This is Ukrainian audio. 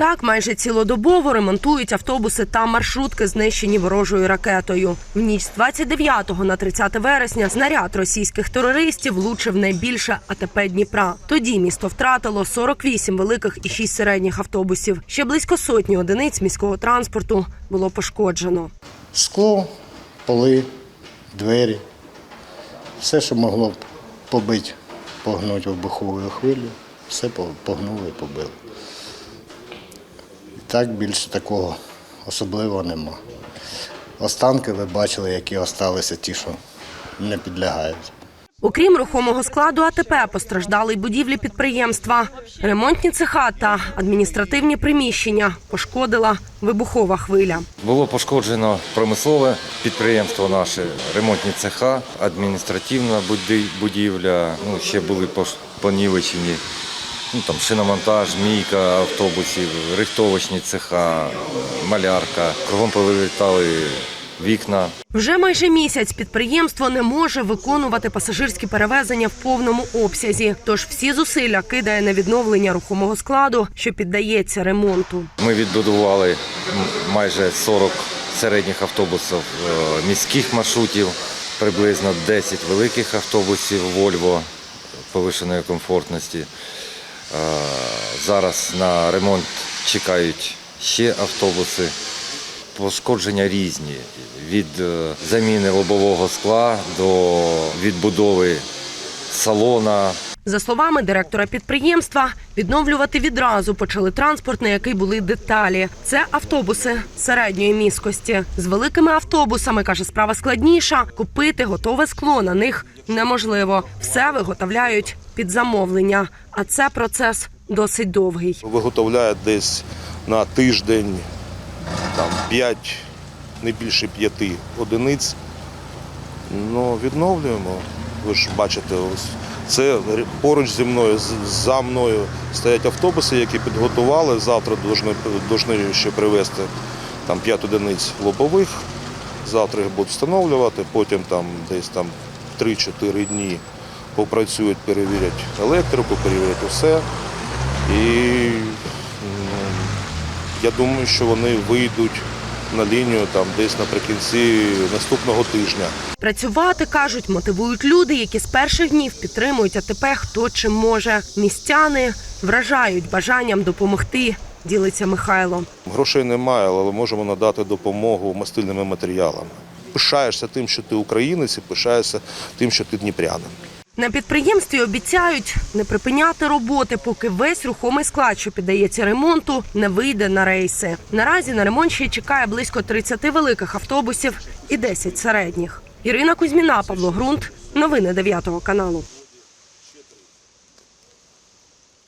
Так, майже цілодобово ремонтують автобуси та маршрутки, знищені ворожою ракетою. В ніч з 29 на 30 вересня снаряд російських терористів влучив найбільше АТП Дніпра. Тоді місто втратило 48 великих і 6 середніх автобусів. Ще близько сотні одиниць міського транспорту було пошкоджено. Скло, поли, двері. Все, що могло побити, погнути вибуховою хвилю, все по- погнули і побили. Так більше такого особливого нема. Останки ви бачили, які осталися ті, що не підлягають. Окрім рухомого складу АТП, постраждали й будівлі підприємства. Ремонтні цеха та адміністративні приміщення пошкодила вибухова хвиля. Було пошкоджено промислове підприємство наше, ремонтні цеха, адміністративна будівля. Ну, ще були понівечені. Ну, там шиномонтаж, мійка автобусів, рихтовочні цеха, малярка. Кругом повилітали вікна. Вже майже місяць підприємство не може виконувати пасажирські перевезення в повному обсязі. Тож всі зусилля кидає на відновлення рухомого складу, що піддається ремонту. Ми відбудували майже 40 середніх автобусів е, міських маршрутів, приблизно 10 великих автобусів Volvo повишеної комфортності. Е, Зараз на ремонт чекають ще автобуси. Пошкодження різні від е, заміни лобового скла до відбудови салона, За словами директора підприємства, відновлювати відразу почали транспорт, на який були деталі. Це автобуси середньої міськості. З великими автобусами каже, справа складніша. Купити готове скло на них неможливо. Все виготовляють під замовлення. А це процес досить довгий. виготовляє десь на тиждень там, 5, не більше 5 одиниць. Ну, відновлюємо. Ви ж бачите, ось це поруч зі мною, за мною стоять автобуси, які підготували. Завтра повинні ще привезти там 5 одиниць лобових. Завтра їх будуть встановлювати, потім там десь там 3-4 дні попрацюють, перевірять електрику, перевірять усе. І я думаю, що вони вийдуть на лінію там десь наприкінці наступного тижня. Працювати кажуть, мотивують люди, які з перших днів підтримують АТП хто чим може. Містяни вражають бажанням допомогти. Ділиться Михайло. Грошей немає, але можемо надати допомогу мастильними матеріалами. Пишаєшся тим, що ти українець, і пишаєшся тим, що ти дніпрянин. На підприємстві обіцяють не припиняти роботи, поки весь рухомий склад, що піддається ремонту, не вийде на рейси. Наразі на ремонт ще чекає близько 30 великих автобусів і 10 середніх. Ірина Кузьміна, Павло Грунт. Новини 9 каналу.